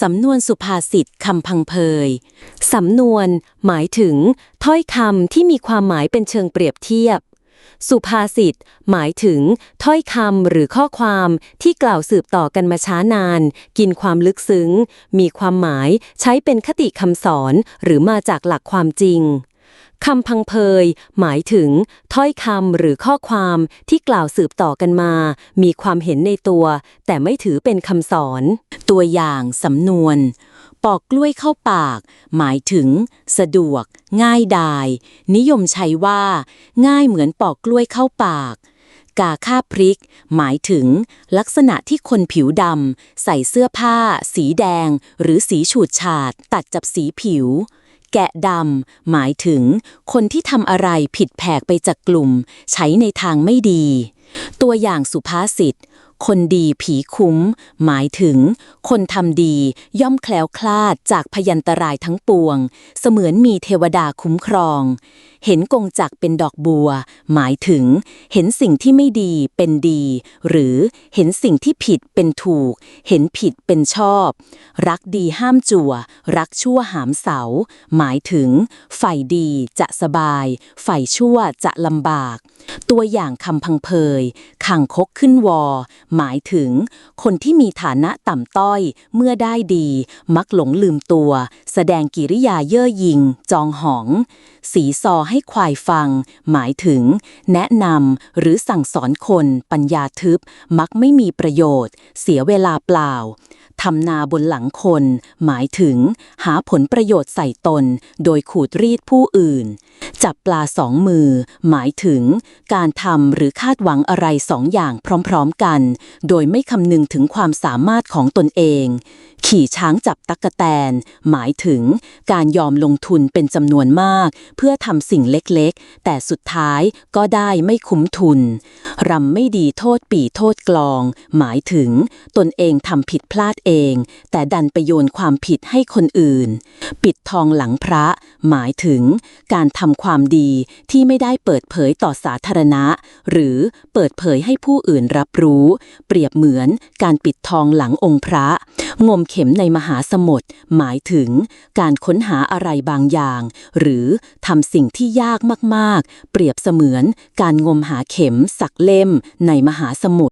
สำนวนสุภาษิตคำพังเพย สำนวน หมายถึง ถ้อยคำที่มีความหมายเป็นเชิงเปรียบเทียบ สุภาษิตหมายถึง ถ้อยคำหรือข้อความที่กล่าวสืบต่อกันมาช้านาน กินความลึกซึ้ง มีความหมายใช้เป็นคติคำสอน หรือมาจากหลักความจริง คำพังเพยหมายถึง ถ้อยคำหรือข้อความที่กล่าวสืบต่อกันมา มีความเห็นในตัว แต่ไม่ถือเป็นคำสอน ตัวอย่างสำนวน ปอกกล้วยเข้าปาก หมายถึง สะดวก ง่ายดาย นิยมใช้ว่า ง่ายเหมือนปอกกล้วยเข้าปากกาค่าพริก หมายถึง ลักษณะที่คนผิวดำใส่เสื้อผ้า สีแดง หรือสีฉูดฉาด ตัดกับสีผิว แกะดำหมายถึงคนที่ทำอะไรผิดแผกไปจากกลุ่ม ใช้ในทางไม่ดี ตัวอย่างสุภาษิต คนดีผีคุ้ม หมายถึง คนทำดีย่อมแคล้วคลาดจากพยันตรายทั้งปวง เสมือนมีเทวดาคุ้มครอง เห็นกงจักเป็นดอกบัว หมายถึง เห็นสิ่งที่ไม่ดีเป็นดี หรือเห็นสิ่งที่ผิดเป็นถูก เห็นผิดเป็นชอบ รักดีห้ามจั่ว รักชั่วหามเสา หมายถึง ฝ่ายดีจะสบาย ฝ่ายชั่วจะลำบาก ตัวอย่างคำพังเพยยขังคกขึ้นวอ หมายถึง คนที่มีฐานะต่ำต้อย เมื่อได้ดี มักหลงลืมตัว แสดงกิริยาเย่อหยิ่งจองหอง สีซอให้ควายฟัง หมายถึง แนะนำหรือสั่งสอนคน ปัญญาทึบ มักไม่มีประโยชน์ เสียเวลาเปล่า ทำนาบนหลังคน หมายถึง หาผลประโยชน์ใส่ตน โดยขูดรีดผู้อื่น จับปลาสองมือ หมายถึง การทำหรือคาดหวังอะไรสองอย่างพร้อมๆกัน โดยไม่คำนึงถึงความสามารถของตนเอง ขี่ช้างจับตักกะแตน หมายถึงการยอมลงทุนเป็นจำนวนมาก เพื่อทำสิ่งเล็กๆ แต่สุดท้ายก็ได้ไม่คุ้มทุนรำไม่ดีโทษปีโทษกลอง หมายถึงตนเองทำผิดพลาดเอง แต่ดันไปโยนความผิดให้คนอื่น ปิดทองหลังพระ หมายถึงการทำความดีที่ไม่ได้เปิดเผยต่อสาธารณะ หรือเปิดเผยให้ผู้อื่นรับรู้ เปรียบเหมือนการปิดทองหลังองค์พระ งมเข็มในมหาสมุทรหมายถึงการค้นหาอะไรบางอย่าง หรือทำสิ่งที่ยากมากๆ เปรียบเสมือนการงมหาเข็มสักเล่มในมหาสมุทร